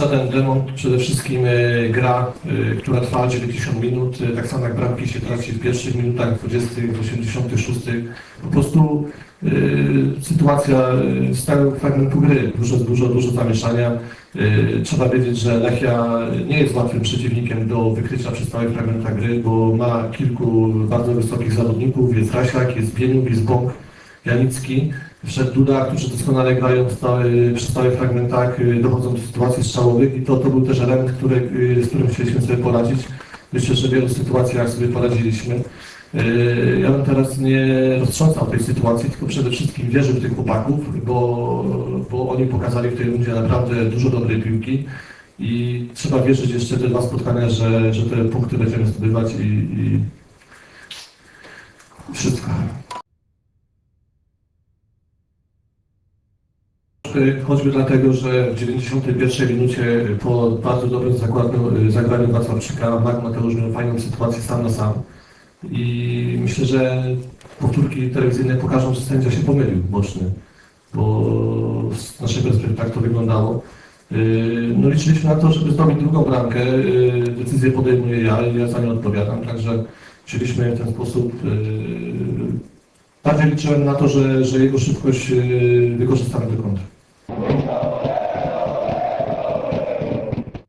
Żaden remont, przede wszystkim e, gra, e, która trwała 90 minut, e, tak samo jak bramki się traci w pierwszych minutach, 20, 86. Po prostu sytuacja e, stałego fragmentu gry, dużo, dużo, dużo zamieszania. Trzeba wiedzieć, że Lechia nie jest łatwym przeciwnikiem do wykrycia przy stałych fragmentach gry, bo ma kilku bardzo wysokich zawodników, jest Rasiak, jest Bieniuk, jest Bąk, Janicki, wszedł Duda, którzy doskonale grają w stałe, przy stałych fragmentach, y, dochodzą do sytuacji strzałowych i to, to był też element, który, y, z którym chcieliśmy sobie poradzić. Myślę, że w wielu sytuacjach sobie poradziliśmy. Y, Ja bym teraz nie roztrząsał tej sytuacji, tylko przede wszystkim wierzył w tych chłopaków, bo, bo oni pokazali w tej rundzie naprawdę dużo dobrej piłki i trzeba wierzyć jeszcze te dwa spotkania, że, że te punkty będziemy zdobywać i, i Choćby dlatego, że w 91 minucie po bardzo dobrym zakładniu, zagraniu Wacławczyka Mag Mateusz miał fajną sytuację sam na sam. I myślę, że powtórki telewizyjne pokażą, że sędzia się pomylił boczny, bo z naszej perspektywy tak to wyglądało. Yy, No liczyliśmy na to, żeby zdobyć drugą bramkę. Yy, Decyzję podejmuję ja i ja za nią odpowiadam, także chcieliśmy w ten sposób Bardziej liczyłem na to, że, że jego szybkość wykorzystamy do końca.